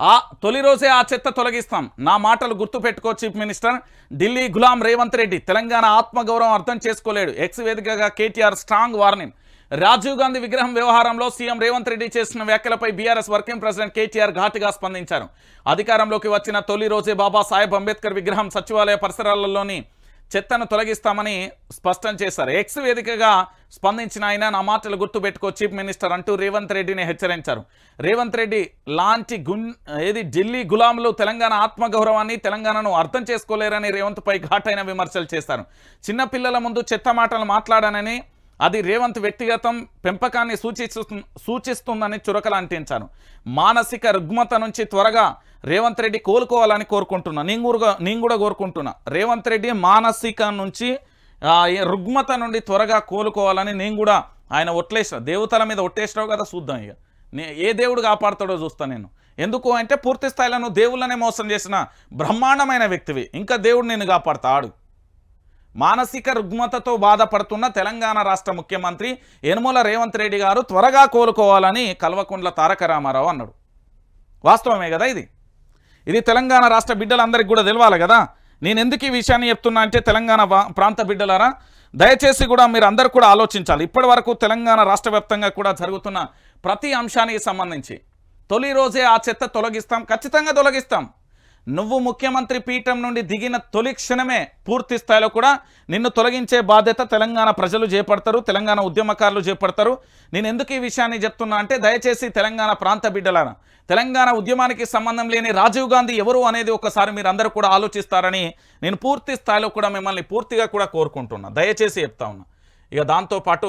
ఆ తొలి రోజే ఆ చెత్త తొలగిస్తాం. నా మాటలు గుర్తుపెట్టుకో చీఫ్ మినిస్టర్. ఢిల్లీ గులాం రేవంత్ రెడ్డి తెలంగాణ ఆత్మగౌరవం అర్థం చేసుకోలేడు. ఎక్స్ వేదికగా KTR strong warning Rajiv Gandhi విగ్రహం వ్యవహారంలో సీఎం రేవంత్ రెడ్డి చేసిన వ్యాఖ్యలపై బీఆర్ఎస్ వర్కింగ్ ప్రెసిడెంట్ కేటీఆర్ ఘాటుగా స్పందించారు. అధికారంలోకి వచ్చిన తొలి రోజే బాబాసాహెబ్ అంబేద్కర్ విగ్రహం సచివాలయ పరిసరాలలోని చెత్తను తొలగిస్తామని స్పష్టం చేశారు. ఎక్స్ వేదికగా స్పందించిన ఆయన నా మాటలు గుర్తుపెట్టుకో చీఫ్ మినిస్టర్ అంటూ రేవంత్ రెడ్డిని హెచ్చరించారు. రేవంత్ రెడ్డి లాంటి గున్ ఏది ఢిల్లీ గులాంలు తెలంగాణ ఆత్మగౌరవాన్ని తెలంగాణను అర్థం చేసుకోలేరని రేవంత్పై ఘాటైన విమర్శలు చేశారు. చిన్నపిల్లల ముందు చెత్త మాటలు మాట్లాడానని అది రేవంత్ వ్యక్తిగతం పెంపకాన్ని సూచిస్తు సూచిస్తుందని చురకలు అంటించాను మానసిక రుగ్మత నుంచి త్వరగా రేవంత్ రెడ్డి కోలుకోవాలని కోరుకుంటున్నా. నేను కూడా నేను కూడా కోరుకుంటున్నా. రేవంత్ రెడ్డి మానసిక నుంచి రుగ్మత నుండి త్వరగా కోలుకోవాలని నేను కూడా ఆయన ఒట్లేసిన. దేవతల మీద ఒట్టేసినావు కదా చూద్దాం ఇక. ఏ దేవుడు కాపాడుతాడో చూస్తా నేను. ఎందుకు అంటే పూర్తి స్థాయిలో నువ్వు దేవుళ్ళనే మోసం చేసిన బ్రహ్మాండమైన వ్యక్తివి. ఇంకా దేవుడు నేను కాపాడుతాడు. మానసిక రుగ్మతతో బాధపడుతున్న తెలంగాణ రాష్ట్ర ముఖ్యమంత్రి యనుమల రేవంత్ రెడ్డి గారు త్వరగా కోలుకోవాలని కల్వకుంట్ల తారక రామారావు అన్నాడు. వాస్తవమే కదా ఇది? ఇది తెలంగాణ రాష్ట్ర బిడ్డలందరికీ కూడా తెలవాలి కదా? నేను ఎందుకు ఈ విషయాన్ని చెప్తున్నా అంటే తెలంగాణ వా- ప్రాంత బిడ్డలారా దయచేసి కూడా మీరు అందరు కూడా ఆలోచించాలి. ఇప్పటి వరకు తెలంగాణ రాష్ట్ర వ్యాప్తంగా కూడా జరుగుతున్న ప్రతి అంశానికి సంబంధించి తొలి రోజే ఆ చెత్త తొలగిస్తాం ఖచ్చితంగా తొలగిస్తాం. నువ్వు ముఖ్యమంత్రి పీఠం నుండి దిగిన తొలి క్షణమే పూర్తి స్థాయిలో కూడా నిన్ను తొలగించే బాధ్యత తెలంగాణ ప్రజలు చేపడతారు తెలంగాణ ఉద్యమకారులు చేపడతారు. నేను ఎందుకు ఈ విషయాన్ని చెప్తున్నా అంటే దయచేసి తెలంగాణ ప్రాంత బిడ్డలారా తెలంగాణ ఉద్యమానికి సంబంధం లేని రాజీవ్ గాంధీ ఎవరు అనేది ఒకసారి మీరు అందరూ కూడా ఆలోచిస్తారని నేను పూర్తి స్థాయిలో కూడా మిమ్మల్ని పూర్తిగా కూడా కోరుకుంటున్నా. దయచేసి చెప్తా ఉన్నా. ఇక దాంతోపాటు